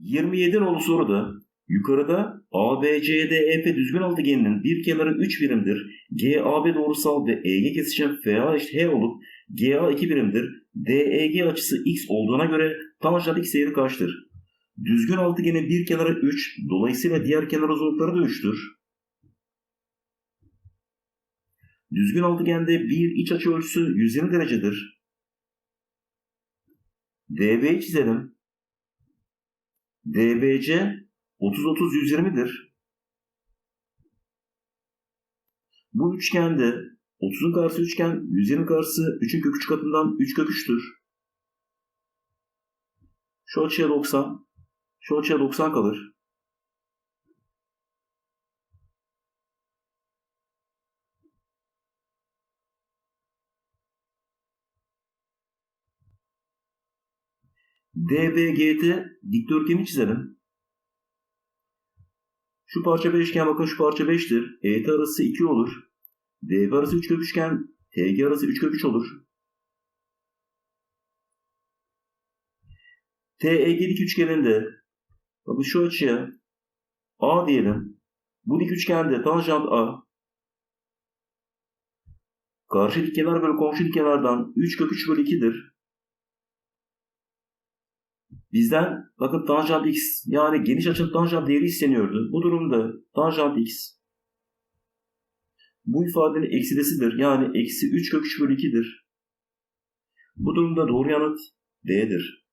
27 nolu soruda yukarıda ABCDEF düzgün altıgeninin bir kenarı 3 birimdir. GAB doğrusal ve EG kesişen FA eşit H olup GA 2 birimdir. DEG açısı X olduğuna göre tanjant X değeri kaçtır? Düzgün altıgenin bir kenarı 3, dolayısıyla diğer kenar uzunlukları da 3'tür. Düzgün altıgende bir iç açı ölçüsü 120 derecedir. DB'yi çizelim. DBC 30-30-120'dir. Bu üçgende 30'un karşısı üçgen, 120 karşısı 3'ün kök 3 katından 3 kök 3'tür. Şu açıya 90, şu açıya 90 kalır. DBGT dikdörtgeni çizelim. Şu parça beşgen bakın şu parça 5'tir. ET arası 2 olur. DB arası 3 kök üçgen. TG arası 3 kök 3 olur. TEG dik üçgeninde bakın şu açıya A diyelim. Bu dik üçgende tanjant A. Karşı dik kenar bölü komşu dik kenardan 3 kök 3 bölü 2'dir. Bizden bakın tanjant x yani geniş açının tanjant değeri isteniyordu. Bu durumda tanjant x bu ifadenin eksilesidir. Yani eksi 3 kök 3 bölü 2'dir. Bu durumda doğru yanıt D'dir.